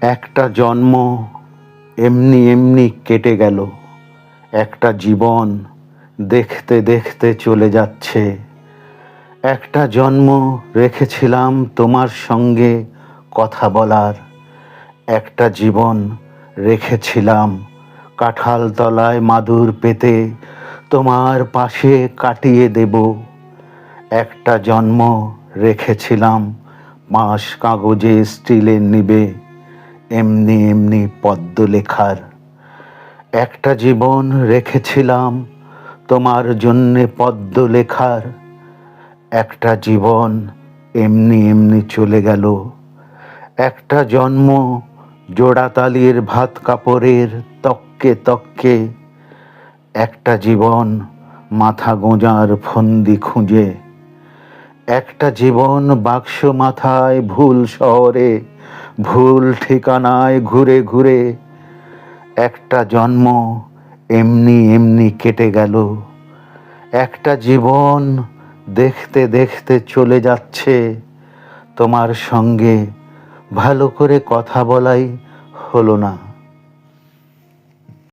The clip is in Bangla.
একটা জন্ম এমনি এমনি কেটে গেল। একটা জীবন দেখতে দেখতে চলে যাচ্ছে। একটা জন্ম রেখেছিলাম তোমার সঙ্গে কথা বলার। একটা জীবন রেখেছিলাম কাঁঠাল তলায় মাদুর পেতে তোমার পাশে কাটিয়ে দেব। একটা জন্ম রেখেছিলাম মাস কাগজে স্টিলের নিবে। এমনি এমনি পদ্ম লেখার একটা জীবন রেখেছিলাম তোমার জন্যে পদ্ম লেখার একটা জীবন এমনি এমনি চলে গেল। একটা জন্ম জোড়াতালির ভাত কাপড়ের তককে তককে একটা জীবন মাথা গোঁজার ফন্দি খুঁজে। একটা জীবন বাক্স মাথায় ভুল শহরে ভুল ঠিকানায় ঘুরে ঘুরে, একটা জন্ম এমনি এমনি কেটে গেল। একটা জীবন দেখতে দেখতে চলে যাচ্ছে। তোমার সঙ্গে ভালো করে কথা বলাই হলো না।